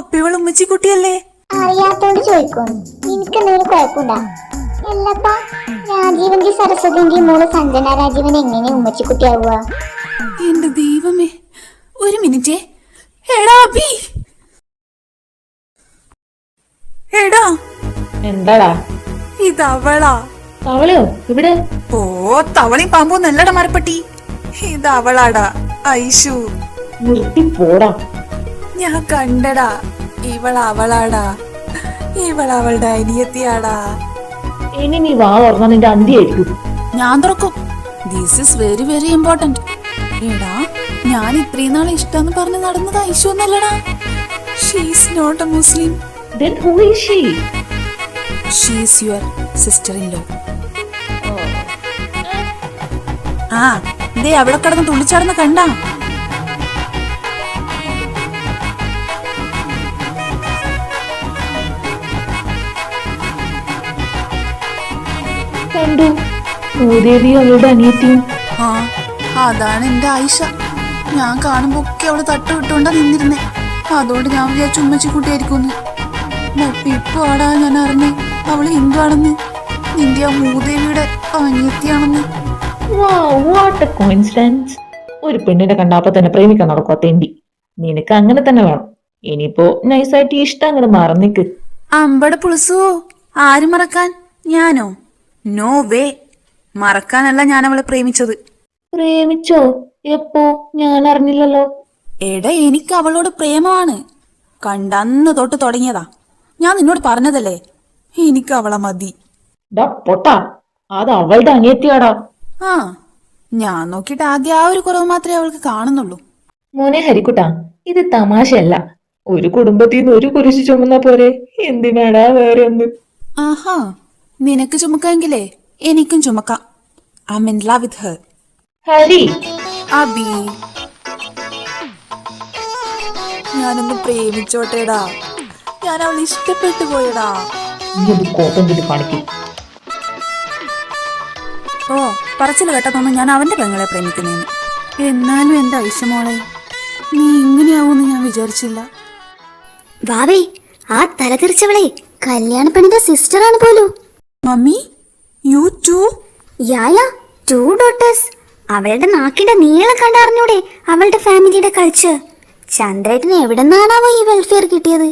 അപ്പൊ ഇവൾ ഉമ്മച്ചി കുട്ടിയല്ലേ അറിയാത്തോണ്ട് ചോദിക്കും. എനിക്കെന്തെങ്കിലും കുഴപ്പമുണ്ടാ? അല്ലപ്പാ രാജീവന്റെ സരസ്വതിന്റെ മോൾ സഞ്ജന രാജീവൻ എങ്ങനെ ഉമ്മച്ചിക്കുട്ടിയാവുക? എന്റെ ദൈവമേ ഒരു മിനിറ്റ്. എടാ അബി എടാ. എന്താടാ? ഇതവളാ തവളയോ ഇവിടെ? ഓ തവളി പാമ്പോ നല്ലട മരപ്പട്ടി. ഇതവളാടാ ഐഷു നിർത്തി പോടാ ഞാൻ കണ്ടടാ. ഇവൾ അവളാടാ ഇവൾ അവളുടെ അനിയത്തിയാടാ. ഇനി നീ വാ തുറന്നാ നിന്റെ അന്തിയായിരിക്കും ഞാൻ തുറക്കും. This is very very important എടാ ഞാൻ ഇത്രയും നാൾ ഇഷ്ടമെന്ന് പറഞ്ഞ് നടന്നത് Aishu എന്നല്ലടാ. She's not a Muslim then who is she she's your sister in law ആ ദേ അവിടെ കിടന്ന് തുള്ളിച്ചാടുന്ന കണ്ടാ. കണ്ടു. ഭൂദേവി അവളുടെ അനിയത്തിയും. ആ അതാണ് എന്റെ ആയിഷ. ഞാൻ കാണുമ്പോ ഒക്കെ അവൾ തട്ട് വിട്ടുകൊണ്ടാ നിന്നിരുന്നേ. അതുകൊണ്ട് ഞാൻ വിചാരിച്ചു ഉമ്മച്ചി കുട്ടിയായിരിക്കുമെന്ന് ഇപ്പൊ ആടാ ഞാൻ അറിഞ്ഞേ. അവൾ ഹിന്ദു ആണെന്ന് നിന്റെ ആ മൂദേവിയുടെ അനിയത്തിയാണെന്ന്. വാട്ട് എ കോയിൻസിഡൻസ് ഒരു പെണ്ണിനെ കണ്ടാപ്പോ തന്നെ പ്രേമിക്കാൻ നടക്കുക തെണ്ടി. നിനക്ക് അങ്ങനെ തന്നെ വേണം. ഇനിയിപ്പോ നൈസായിട്ട് ഇഷ്ടം അങ്ങനെ മറന്നിക്ക്. അമ്പട പുളിസു ആര് മറക്കാൻ. ഞാനോ? നോ വേ മറക്കാനല്ല ഞാൻ അവളെ പ്രേമിച്ചത്. പ്രേമിച്ചോ? എപ്പോ? ഞാൻ അറിഞ്ഞില്ലല്ലോ. എടാ എനിക്ക് അവളോട് പ്രേമമാണ്. കണ്ടന്ന് തൊട്ട് തുടങ്ങിയതാ. ഞാൻ നിന്നോട് പറഞ്ഞതല്ലേ? എനിക്ക് അവളെ മതി പൊട്ടാ. അത് അവളുടെ അനിയത്തിയാടാ. ആ ഞാൻ നോക്കിട്ട് ആദ്യം ആ ഒരു കുറവ് മാത്രമേ അവൾക്ക് കാണുന്നുള്ളൂ. മോനെ ഹരിക്കുട്ടാ ഇത് തമാശയല്ല. ഒരു കുടുംബത്തിൽ നിന്ന് ഒരു കുരിശ് ചുമന്ന പോരെ എന്തിനാടാ വേറെ ഒന്ന് ആഹാ. നിനക്ക് ചുമക്കാമെങ്കിലേ എനിക്കും ചുമക്കാം. I in love with her Hari. Abi. ഞാനൊന്ന് പ്രേമിച്ചോട്ടേടാ. ഞാൻ അവൾ ഇഷ്ടപ്പെട്ടു പോയടാ. നീ ഒരു കോട്ടം കിട്ടി കാണിക്കും. ഓ പറച്ചിൽ കേട്ടതൊന്നും ഞാൻ അവന്റെ പെങ്ങളെ പ്രേമിക്കുന്നേന്ന്. എന്നാലും എന്റെ ഐഷമോളെ നീ ഇങ്ങനെയാവൂന്ന് ഞാൻ വിചാരിച്ചില്ല. വാവേ ആ തലതിരിച്ചവളെ കല്യാണ പെണ്ണിന്റെ സിസ്റ്ററാണ് പോലും. Mummy you two ya two daughters അവളുടെ നാക്കിന്റെ നീളം കണ്ടറിഞ്ഞൂടെ അവളുടെ ഫാമിലിയുടെ കൾച്ചർ ചന്ദ്രേട്ടന് എവിടെന്നാണാവോ ഈ വെൽഫെയർ കിട്ടിയത്?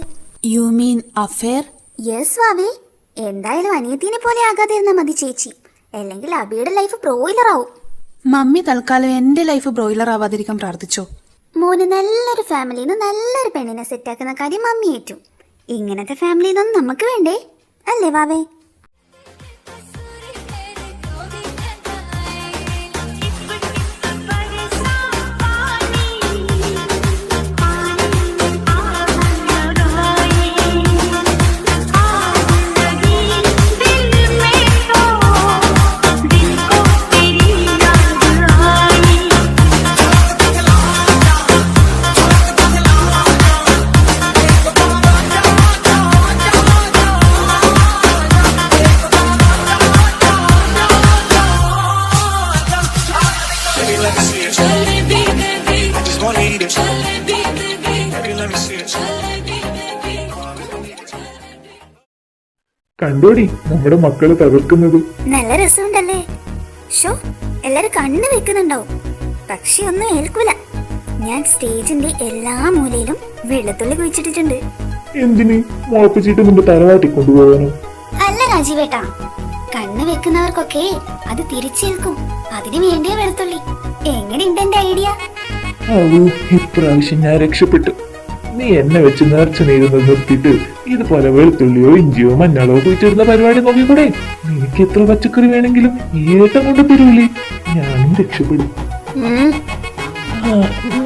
യു മീൻ അഫെയർ യെസ് വാവേ. എന്തായാലും അനിയത്തിനെ പോലെ ആകാതിരുന്ന മതി ചേച്ചി. അല്ലെങ്കിൽ അബിയുടെ ലൈഫ് ബ്രോയിലർ ആവും. മമ്മി തൽക്കാലം എന്റെ ലൈഫ് ബ്രോയിലർ ആവാതിരിക്കാൻ പ്രാർത്ഥിച്ചോ? മോന് നല്ലൊരു ഫാമിലിയിൽ നിന്ന് നല്ലൊരു പെണ്ണിനെ സെറ്റാക്കുന്ന കാര്യം മമ്മി ഏറ്റു. ഇങ്ങനത്തെ ഫാമിലിയിൽ നിന്നും നമുക്ക് വേണ്ടേ? അല്ലേ വാവേ? കണ്ടോടി നമ്മുടെ മക്കൾ തകർക്കുന്നത്. നല്ല രസമുണ്ടല്ലേ? ഷോ എല്ലാരും കണ്ണു വെക്കുന്നുണ്ടാവും. പക്ഷെ ഒന്നും ഏൽക്കൂല. ഞാൻ സ്റ്റേജിന്റെ എല്ലാ മൂലയിലും വെള്ളത്തുള്ളി കുഴിച്ചിട്ടിട്ടുണ്ട്. എന്തിന്? മുളപ്പിച്ചിട്ട് നിന്റെ തലവാട്ടി കൊണ്ടുപോകാനോ അല്ല രാജീവേട്ടാ. കണ്ണ് വെക്കുന്നവർക്കൊക്കെ അത് തിരിച്ചേൽക്കും. അതിനു വേണ്ടിയ വെളുത്തുള്ളി. എങ്ങനെയുണ്ട് എന്റെ ഐഡിയ? ഇപ്രാവശ്യം ഞാൻ രക്ഷപ്പെട്ടു. നീ എന്നെ വെച്ച് നേർച്ച നേരുന്നത് നിർത്തിയിട്ട് ഇതുപോലെ വെളുത്തുള്ളിയോ ഇഞ്ചിയോ മഞ്ഞളോ കുഴിച്ചിടുന്ന പരിപാടി നോക്കിക്കൂടെ? നിനക്ക് എത്ര പച്ചക്കറി വേണമെങ്കിലും ഏട്ടം കൊണ്ട് തരൂലേ? ഞാനും രക്ഷപ്പെടും.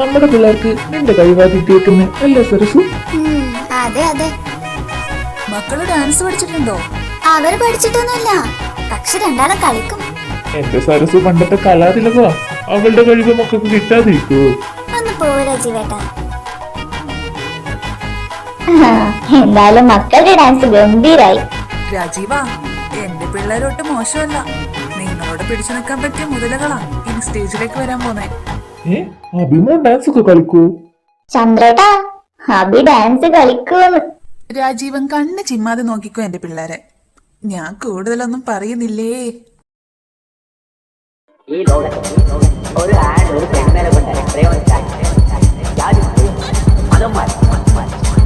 നമ്മുടെ പിള്ളേർക്ക് നിന്റെ കഴിവാതിട്ടേക്കുന്ന അല്ലേ സരസു? ഉം, അതെ അതെ. മക്കൾ ഡാൻസ് പഠിച്ചിട്ടുണ്ടോ? അവർ പഠിച്ചിട്ടൊന്നുമില്ല. പക്ഷെ രണ്ടാളും കളിക്കും. എന്റെ സരസു പണ്ടത്തെ കലാതിലകോ അവളുടെ കഴിവ് മക്കൾക്ക് കിട്ടാതിരിക്കൂ ഒന്ന് രാജീവേട്ടാ എന്തായാലും മക്കളുടെ ഡാൻസ് ഗംഭീരായി രാജീവ എന്റെ പിള്ളേരോട്ട് മോശമല്ല നിങ്ങളോട് പിടിച്ചു നിൽക്കാൻ പറ്റിയ മുതലകളാ ഇനി സ്റ്റേജിലേക്ക് വരാൻ പോന്നെ അഭിമോൻ ഡാൻസ് ഒക്കെ കളിക്കൂ ചന്ദ്രേട്ടാ അഭി ഡാൻസ് കളിക്കൂന്ന് രാജീവൻ കണ്ണ് ചിമ്മാതെ നോക്കിക്കോ എന്റെ പിള്ളേരെ ഞാൻ കൂടുതലൊന്നും പറയുന്നില്ലേ ഈ ലോകത്ത് ഒരു ഒരു പെണ്ണിനെ കൊണ്ട്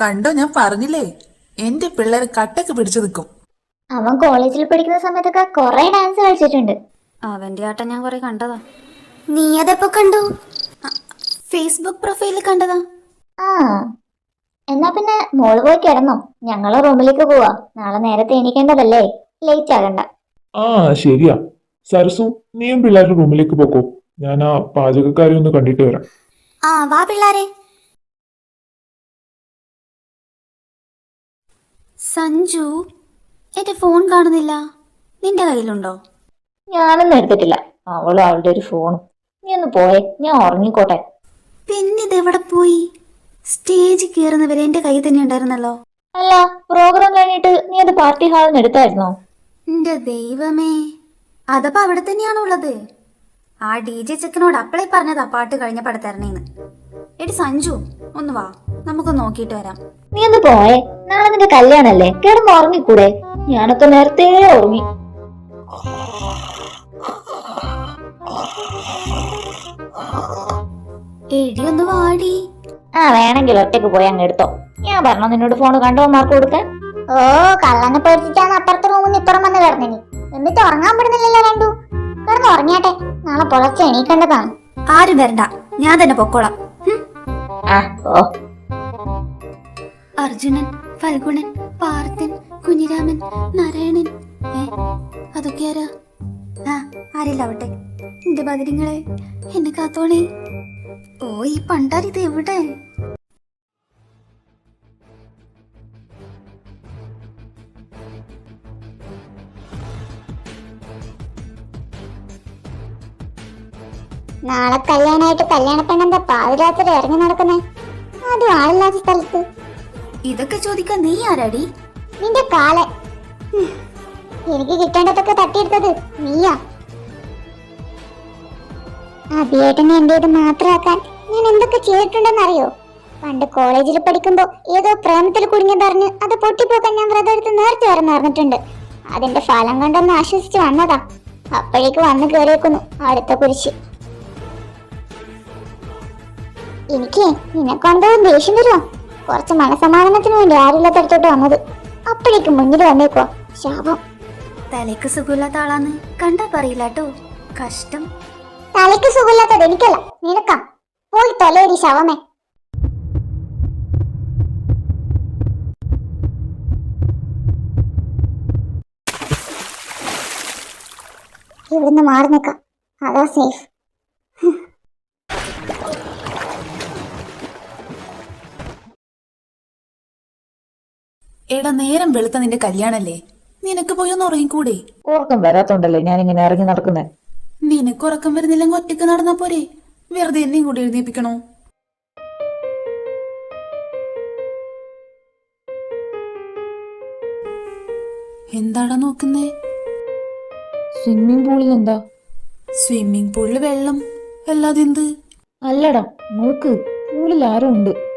കണ്ടോ ഞാൻ പറഞ്ഞില്ലേ? എന്റെ പിള്ളേരെ കട്ടക്ക് പിടിച്ചു നിൽക്കും. അവൻ കോളേജിൽ പഠിക്കുന്ന സമയത്തൊക്കെ കൊറേ ഡാൻസ് കളിച്ചിട്ടുണ്ട്. അവന്റെ ആട്ടം ഞാൻ കുറെ കണ്ടതാ. നീ അതെപ്പോ കണ്ടു? ഫേസ്ബുക്ക് പ്രൊഫൈലിൽ കണ്ടതാ. ആ എന്നാ പിന്നെ മോൾ പോയി കിടന്നോ. ഞങ്ങൾ റൂമിലേക്ക് പോവാ. നാളെ നേരത്തെ എണീക്കേണ്ടതല്ലേ? ലേറ്റ് ആകണ്ട. ആ ശരിയാ. സരസു നീയും പിള്ളേരുടെ റൂമിലേക്ക് പോക്കോ. ഞാൻ ആ പാചകക്കാരെ ഒന്ന് കണ്ടിട്ട് വരാം. ആ വാ പിള്ളാരെ. സഞ്ജു എന്റെ ഫോൺ കാണുന്നില്ല. നിന്റെ കയ്യിലുണ്ടോ? ഞാനൊന്നും എടുത്തിട്ടില്ല. അവളും അവളുടെ ഒരു ഫോണും. നീ ഒന്ന് പോയെ ഞാൻ ഉറങ്ങിക്കോട്ടെ. പിന്നെ ഇതെവിടെ പോയി? സ്റ്റേജ് കയറുന്നവരെ എന്റെ കൈ തന്നെ ഉണ്ടായിരുന്നല്ലോ. അല്ല പ്രോഗ്രാം കഴിഞ്ഞിട്ട് നീ അത് പാർട്ടി ഹാളിൽ നിന്ന് എടുത്തായിരുന്നോ? എന്റെ ദൈവമേ. അതപ്പോ അവിടെ തന്നെയാണുള്ളത്. ആ ഡി ജെ ചെക്കനോട് അപ്പളേ പറഞ്ഞതാ പാട്ട് കഴിഞ്ഞ പടത്തരണേന്ന് എടി സഞ്ജു ഒന്ന് വാ. നമുക്ക് നോക്കിയിട്ട് വരാം. നീ ഒന്ന് പോയെ. നാളെ നിന്റെ കല്യാണല്ലേ? കിടന്ന് ഉറങ്ങിക്കൂടെ? ഞാനൊക്കെ നേരത്തെ ഉറങ്ങി. എടി ഒന്ന് വാടി. ആ വേണമെങ്കിൽ ഒറ്റയ്ക്ക് പോയി അങ്ങ് എടുത്തോ. ഞാൻ പറഞ്ഞു നിന്നോട് ഫോൺ കണ്ടോ മാർക്ക് കൊടുക്കാൻ? ഓ കള്ളനെ പേടിച്ചിട്ടാണ് അപ്പുറത്തെ റൂമിൽ നിന്ന് ഇപ്പുറം വന്ന് കിടന്നിനി എന്നിട്ട് ഉറങ്ങാൻ പറ്റുന്നില്ലല്ലോ രണ്ടു. കിടന്ന് ഉറങ്ങിയാട്ടെ. നാളെ പുലർച്ചെ എണീക്കേണ്ടതാണ്. ആരും വരണ്ട. ഞാൻ തന്നെ പൊക്കോളാം. അർജുനൻ ഫൽഗുണൻ പാർത്ഥൻ കുഞ്ഞിരാമൻ നാരായണൻ അതൊക്കെ ആരാ? ആ ആരില്ലാവട്ടെ? എന്റെ ബദരിങ്ങളെ എന്നെ കാത്തോണേ ഓ ഈ പണ്ടാരിത് എവിടെ? നാളെ കല്യാണമായിട്ട് കല്യാണ പെണ്ണന്റെ പാതിരാത്രി ഇറങ്ങി നടക്കുന്നേ? അതും ആളില്ലാത്ത സ്ഥലത്ത്. ഇതൊക്കെ ചോദിക്കാൻ നീ ആരാടി? നിന്റെ കാല. എനിക്ക് കിട്ടേണ്ടതൊക്കെ തട്ടിയെടുത്തത് നീയാ. അഭിയേട്ടനെ എന്റേത് മാത്രമാക്കാൻ ഞാൻ എന്തൊക്കെ ചെയ്തിട്ടുണ്ടെന്നറിയോ? പണ്ട് കോളേജിൽ പഠിക്കുമ്പോ ഏതോ പ്രേമത്തിൽ കുടുങ്ങിയതറിഞ്ഞ് അത് പൊട്ടിപ്പോക്കാൻ ഞാൻ വ്രതം എടുത്ത് നേരത്തെ വരെ നേർന്നിട്ടുണ്ട് അതിന്റെ ഫലം കണ്ടൊന്ന് ആശ്വസിച്ച് വന്നതാ. അപ്പോഴേക്ക് വന്ന് കയറിയേക്കുന്നു അടുത്ത കുരിശ്. എനിക്ക് നിനക്കൊണ്ടോ ദേഷ്യം വരുമോ കുറച്ച് മനസമാധാനത്തിന് വേണ്ടി ആരില്ലാത്തടത്തോട്ട് വന്നത്. അപ്പോഴേക്ക് മുന്നിൽ വന്നേക്കോ ശാപം. തലയ്ക്ക് സുഖമില്ലാത്ത ആളാന്ന് കണ്ടാ പറയില്ല കേട്ടോ. കഷ്ടം. തലയ്ക്ക് സുഖമില്ലാത്തത് എനിക്കല്ല നിനക്കാം. പോയി തലേരി ശവമേ. ഇവിടുന്ന് മാറി നിൽക്കാം. അതാ സേഫ്. എടാ നേരം വെളുത്ത നിന്റെ കല്യാണല്ലേ? നിനക്ക് പോയി ഒന്ന് ഉറങ്ങിക്കൂടെ? ഉറക്കം വരാത്തോണ്ടല്ലേ ഞാൻ ഇങ്ങനെ ഇറങ്ങി നടക്കുന്നത് നിനക്ക് ഉറക്കം വരുന്നില്ലെങ്കിൽ ഒറ്റയ്ക്ക് നടന്നാ പോരെ? വെറുതെ എന്നെയും കൂടി എഴുന്നേപ്പിക്കണോ? എന്താടാ നോക്കുന്നേ? സ്വിമ്മിംഗ് പൂളിൽ എന്താ? സ്വിമ്മിംഗ് പൂളിൽ വെള്ളം. അല്ലാതെ എന്ത് അല്ലടാ നോക്ക്. പൂളിൽ ആരോ ഉണ്ട്.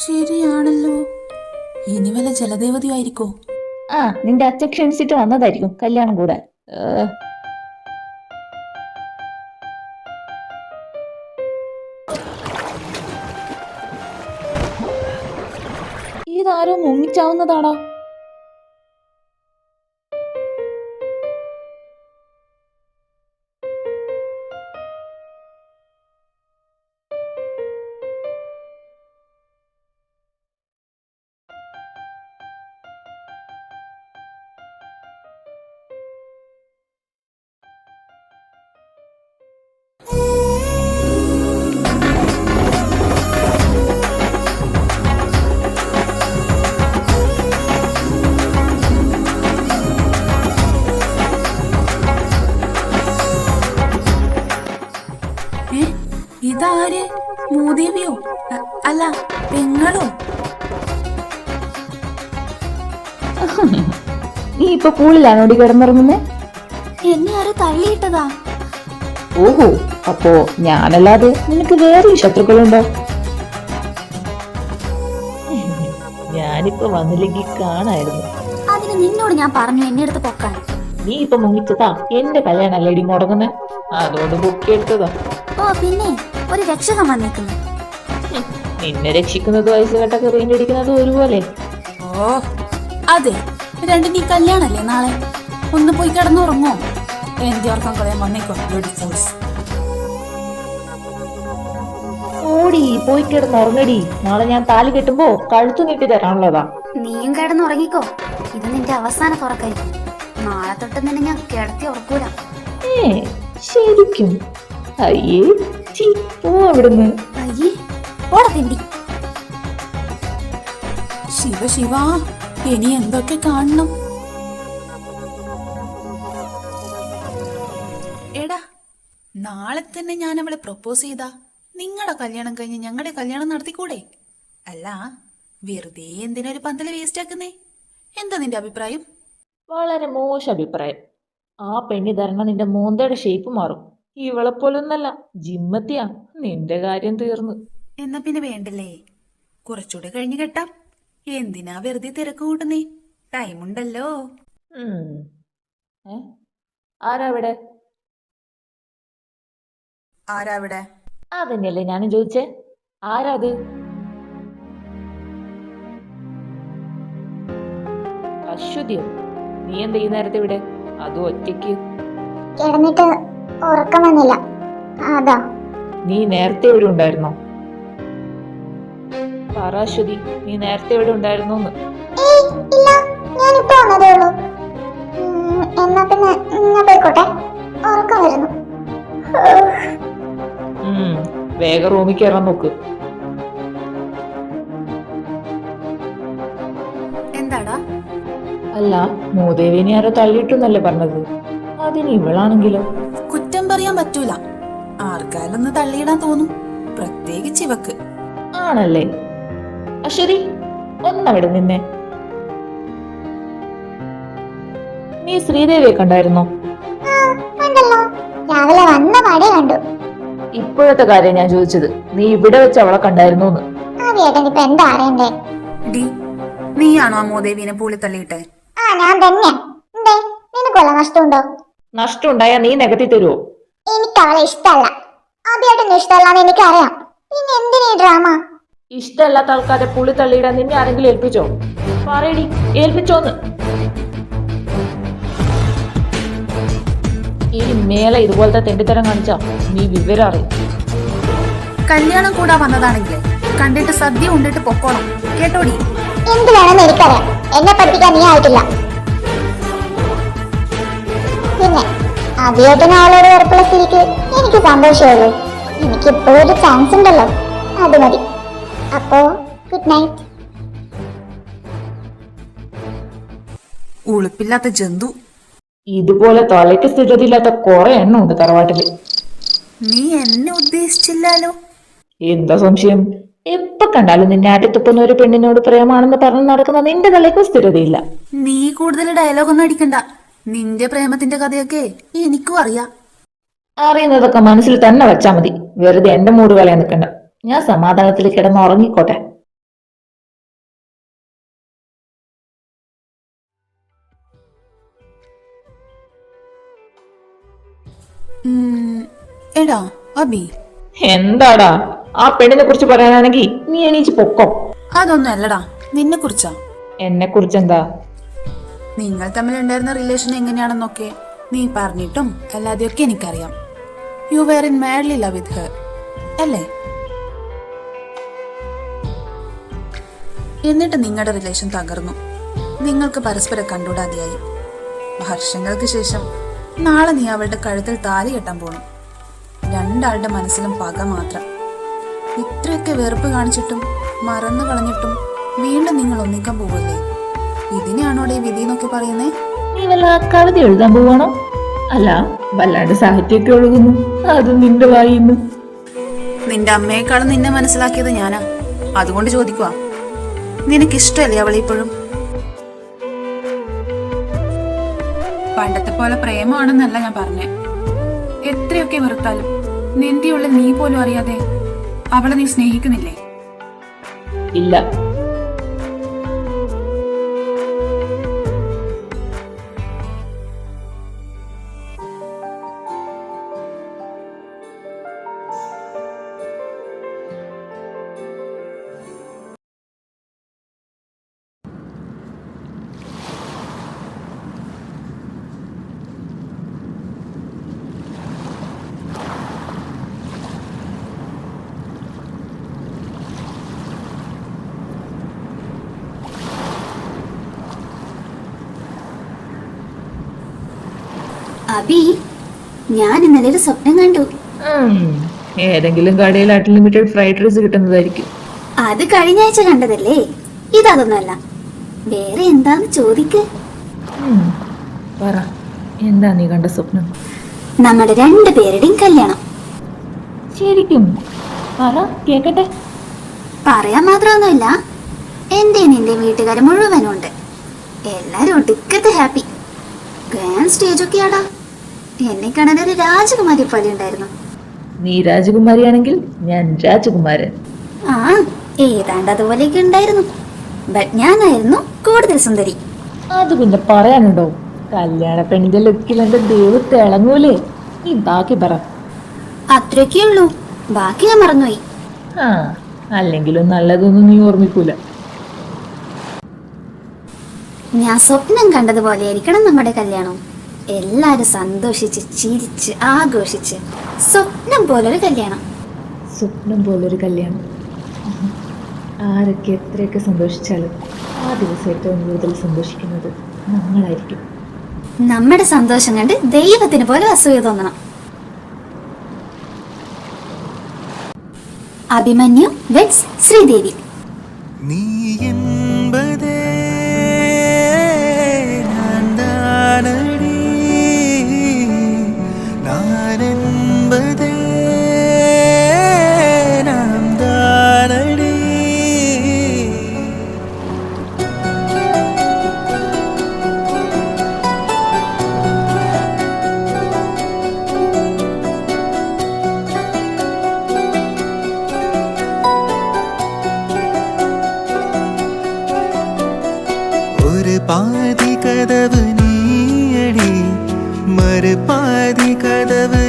ശരിയാണല്ലോ. ഇനി വല്ല ജലദേവതയായിരിക്കോ? ആ നിന്റെ അച്ഛൻ ക്ഷണിച്ചിട്ട് വന്നതായിരിക്കും കല്യാണം കൂടാൻ. ഇതാരോ മുങ്ങിച്ചാവുന്നതാടാ. നീ ഇപ്പൊ പൂളിലാണോടി കിടന്നിറങ്ങുന്നത് എന്നെ ആരോ തള്ളിയിട്ടതാ. ഓഹോ അപ്പോ ഞാനല്ലാതെ നിനക്ക് വേറെ ശത്രുക്കളുണ്ടോ? ഞാനിപ്പോ വന്നില്ലെങ്കിൽ കാണായിരുന്നു. അതിന് നിന്നോട് ഞാൻ പറഞ്ഞു എന്നെ അടുത്ത് പൊക്കാൻ. നീ ഇപ്പൊ മുങ്ങിച്ചതാ? എന്റെ കല്യാണ ലേഡി മുടങ്ങുന്നെ? അതുകൊണ്ട് ബുക്ക് എടുത്തതാ ഓ പിന്നെ ഒരു രക്ഷകൻ വന്നേക്കുന്നു. നിന്നെ രക്ഷിക്കുന്നത് വയസ്സ് കെട്ടൊക്കെ റീന്റെ അടിക്കുന്നത് ഒരുപോലെ. ഓ അതെ. രണ്ടിന് നീ കല്യാണല്ലേ നാളെ? ഒന്ന് പോയി കിടന്നുറങ്ങോ? എന്തി ഓർക്കാൻ കളയാൻ വന്നേക്കോ ഫോഴ്സ് ഓടി പോയി കിടന്നുറങ്ങടി. നാളെ ഞാൻ താലി കെട്ടുമ്പോ കഴുത്തു നീട്ടി തരാനുള്ളതാ. നീയും കിടന്നുറങ്ങിക്കോ. ഇത് നിന്റെ അവസാന തുറക്കായിരിക്കും നാളെ തൊട്ട് നിന്നെ ഞാൻ കിടത്തി ഉറക്കൂല. ഏ ശരിക്കും. അയ്യേ ചീ പോ അവിടുന്ന്. അയ്യേ ഓടത്തിണ്ടി തിണ്ടി. ശിവ ശിവ. ഇനി എന്തൊക്കെ കാണണം? എടാ നാളെ തന്നെ ഞാൻ അവളെ പ്രപ്പോസ് ചെയ്താ. നിങ്ങളുടെ കല്യാണം കഴിഞ്ഞ് ഞങ്ങളുടെ കല്യാണം നടത്തിക്കൂടെ? അല്ല വെറുതെ എന്തിനൊരു പന്തൽ വേസ്റ്റ് ആക്കുന്നേ? എന്താ നിന്റെ അഭിപ്രായം? വളരെ മോശം അഭിപ്രായം. ആ പെണ്ണി തരണ നിന്റെ മോന്തയുടെ ഷേപ്പ് മാറും. ഇവളെ പോലൊന്നല്ല ജിമ്മത്തിയാ നിന്റെ കാര്യം തീർന്നു. എന്നാ പിന്നെ വേണ്ടല്ലേ? കുറച്ചുകൂടെ കഴിഞ്ഞു കെട്ടാം. എന്തിനാ വെറുതെ തിരക്ക് കൂട്ടുന്നേ? ടൈമുണ്ടല്ലോ ആരാവിടെ? ആരാവിടെ? അതന്നെയല്ലേ ഞാനും ചോദിച്ചേ. ആരാത്? അശ്വതിയോ നീ എന്താ ഈ നേരത്തെ ഇവിടെ? അത് ഒറ്റയ്ക്ക്. കിടന്നിട്ട് ഉറക്കം വന്നില്ല. അതാ. നീ നേരത്തെ ഇവിടെ ഉണ്ടായിരുന്നോ? പറ അശ്വതി നീ നേരത്തെ ഇവിടെ ഉള്ളൂ. എന്നാ പിന്നെ ഞാൻ പോയിക്കോട്ടെ. ഉറക്കം വരുന്നു. ഉം വേഗം റൂമിൽ കയറാൻ നോക്ക്. എന്താടാ? അല്ല മൂദേവിനെ ആരോ തള്ളിയിട്ടെന്നല്ലേ പറഞ്ഞത്. അതിന് ഇവളാണെങ്കിലോ? കുറ്റം പറയാൻ പറ്റൂല. ആർക്കാലൊന്ന് ഒന്ന് തള്ളിയിടാൻ തോന്നും. പ്രത്യേകിച്ച് ഇവക്ക്. ആണല്ലേ? അശ്വതി ഒന്നവിടെ നിന്നെ. നീ ശ്രീദേവിയെ കണ്ടായിരുന്നോ? ആ, കണ്ടല്ലോ രാവിലെ വന്ന പാടെ കണ്ടു. ഇപ്പോഴത്തെ കാര്യം ഞാൻ ചോദിച്ചത് നീ ഇവിടെ വെച്ച് അവളെ കണ്ടായിരുന്നു നീയാണോ ആ മോദേവിനെ പൂളി തള്ളിയിട്ടെ? ആ ഞാൻ തന്നെ നിനക്കുള്ള നഷ്ടമുണ്ടോ? നീ നികത്തി എനിക്ക് അവളെ ഇഷ്ടമല്ല. ആദ്യമായിട്ടൊന്നും ഇഷ്ടമല്ലാന്ന് എനിക്കറിയാം. പിന്നെ എന്തിനീ ഡ്രാമ? ഇഷ്ടമല്ലാത്ത ആൾക്കാരെ പുളി തള്ളിയിടാൻ നിന്നെ ആരെങ്കിലും ഏൽപ്പിച്ചോ? പറയടി ഏൽപ്പിച്ചോന്ന്. ഈ മേലെ ഇതുപോലത്തെ തെണ്ടിത്തരം കാണിച്ചാ നീ വിവരം അറിയും. കല്യാണം കൂടാ വന്നതാണെങ്കിൽ കണ്ടിട്ട് സദ്യ ഉണ്ടിട്ട് പൊക്കോണം. കേട്ടോടി? എന്ത് വേണമെന്ന് എനിക്കറിയാം. എന്നെ പഠിപ്പിക്കാൻ നീ ആയിട്ടില്ല. പിന്നെ ആദ്യമായിട്ട് ആളോട് ഉറപ്പുള്ള സ്ഥിതിക്ക് എനിക്ക് സന്തോഷമുള്ളൂ എനിക്ക് ഇപ്പോഴും ഒരു ചാൻസ് ഉണ്ടല്ലോ. അത് മതി. അപ്പോ ഗുഡ് നൈറ്റ് ഉളുപ്പില്ലാത്ത ജന്തു. ഇതുപോലെ തലയ്ക്ക് സ്ഥിരതയില്ലാത്ത കുറെ എണ്ണം ഉണ്ട് തറവാട്ടിൽ നീ എന്നെ ഉദ്ദേശിച്ചില്ലാലോ? എന്താ സംശയം? എപ്പോ കണ്ടാലും നിന്നെ ആട്ടിത്തുപ്പുന്ന ഒരു പെണ്ണിനോട് പ്രേമാണെന്ന് പറഞ്ഞ് നടക്കുന്ന നിന്റെ തലയ്ക്ക് സ്ഥിരതയില്ല. നീ കൂടുതൽ ഡയലോഗ് ഒന്നും അടിക്കണ്ട. നിന്റെ പ്രേമത്തിന്റെ കഥയൊക്കെ എനിക്കും അറിയാം. അറിയുന്നതൊക്കെ മനസ്സിൽ തന്നെ വെച്ചാ മതി. വെറുതെ എന്റെ മൂട് കളയാൻ നിൽക്കണ്ട. ഞാൻ സമാധാനത്തിൽ കിടന്ന് ഉറങ്ങിക്കോട്ടെ. എടാ അബി. എന്താടാ? ആ പെണ്ണിനെ കുറിച്ച് പറയാനാണെങ്കിൽ നീ എണീച്ച് പൊക്കോ. അതൊന്നും അല്ലടാ നിന്നെ കുറിച്ചാ. എന്നെ കുറിച്ച് എന്താ നിങ്ങൾ തമ്മിൽ ഉണ്ടായിരുന്ന റിലേഷൻ എങ്ങനെയാണെന്നൊക്കെ നീ പറഞ്ഞിട്ടും അല്ലാതെയൊക്കെ എനിക്കറിയാം. You were in madly love with her അല്ലേ? എന്നിട്ട് നിങ്ങളുടെ റിലേഷൻ തകർന്നു. നിങ്ങൾക്ക് പരസ്പരം കണ്ടുകൂടാതെയായി. വർഷങ്ങൾക്ക് ശേഷം നാളെ നീ അവളുടെ കഴുത്തിൽ താലി കെട്ടാൻ പോകണം രണ്ടാളുടെ മനസ്സിലും പക മാത്രം. ഇത്രയൊക്കെ വെറുപ്പ് കാണിച്ചിട്ടും മറന്നു കളഞ്ഞിട്ടും വീണ്ടും നിങ്ങൾ ഒന്നിക്കാൻ പോവല്ലേ? ഇതിനെയാണോടെ വിധി എന്നൊക്കെ പറയുന്നേ? നീ വല്ല കവിത എഴുതാൻ പോവാണോ? അല്ല വല്ലാണ്ട് സാഹിത്യമൊക്കെ ഒഴുകുന്നു. അത് നിന്റെ വായിന്ന്. നിന്റെ അമ്മയെക്കാളും നിന്നെ മനസ്സിലാക്കിയത് ഞാനാ. അതുകൊണ്ട് ചോദിക്കുക നിനക്കിഷ്ടല്ലേ അവളെ ഇപ്പോഴും? പണ്ടത്തെ പോലെ പ്രേമമാണെന്നല്ല ഞാൻ പറഞ്ഞേ. എത്രയൊക്കെ വെറുത്താലും നിന്റെയുള്ള നീ പോലും അറിയാതെ അവളെ നീ സ്നേഹിക്കുന്നില്ലേ? ഇല്ല. അബി ഞാൻ ഇന്നലെ ഒരു സ്വപ്നം കണ്ടു. ഏതെങ്കിലും കടയിൽ അൺലിമിറ്റഡ് ഫ്രൈഡ് റൈസ് കിട്ടുന്നതായിരിക്കും. അത് കഴിഞ്ഞ ആഴ്ച കണ്ടതല്ലേ? ഇതൊന്നുമല്ല വേറെ എന്താന്ന് ചോദിക്ക്. പറ. എന്താ നീ കണ്ട സ്വപ്നം? നമ്മുടെ രണ്ടു പേരുടെയും കല്യാണം. ശരിക്കും? പറ കേക്കട്ടെ. പറയാൻ മാത്രമൊന്നുമില്ല. എന്റെ നിന്റെ വീട്ടുകാർ മുഴുവനുണ്ട് എല്ലാരും ഒടുക്കത്തെ ഹാപ്പി ഗ്രാൻഡ് സ്റ്റേജ് ഒക്കെയാടാ. എന്നെ കാണാൻ ഒരു രാജകുമാരി പോലെ ഉണ്ടായിരുന്നു. നീ രാജകുമാരിയാണെങ്കിൽ ഞാൻ രാജകുമാരൻ. ആ ഏതാണ്ട് അതുപോലെയൊക്കെ ഉണ്ടായിരുന്നു. ബട്ട് ഞാനായിരുന്നു കൂടുതൽ സുന്ദരി. അത് പിന്നെ പറയാനുണ്ടോ? കല്യാണ പെണ്ണിന്റെ ലുക്കിൽ എന്റെ ദൈവത്തെ ഇളങ്ങൂലേ നീ ബാക്കി പറ. അത്രയൊക്കെ ഉള്ളൂ. ബാക്കി ഞാൻ മറന്നുപോയി. ആ അല്ലെങ്കിലും നല്ലതൊന്നും നീ ഓർമ്മിക്കൂല. ഞാൻ സ്വപ്നം കണ്ടതുപോലെ ആയിരിക്കണം നമ്മുടെ കല്യാണം. എല്ലാരും സന്തോഷിച്ച് ചിരിച്ച് ആഘോഷിച്ച് സ്വപ്നം പോലൊരു കല്യാണം. സ്വപ്നം പോലൊരു കല്യാണം. ആരൊക്കെ എത്രയൊക്കെ സന്തോഷിച്ചാലും ആ ദിവസം ഏറ്റവും കൂടുതൽ സന്തോഷിക്കുന്നത് നമ്മളായിരിക്കും. നമ്മുടെ സന്തോഷം കണ്ട് ദൈവത്തിന് പോലെ അസൂയ തോന്നണം. അഭിമന്യു വെറ്റ്സ് ശ്രീദേവി. நீ ஒரு பாதி கதவு நீயடி மறு பாதி கதவு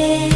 yeah.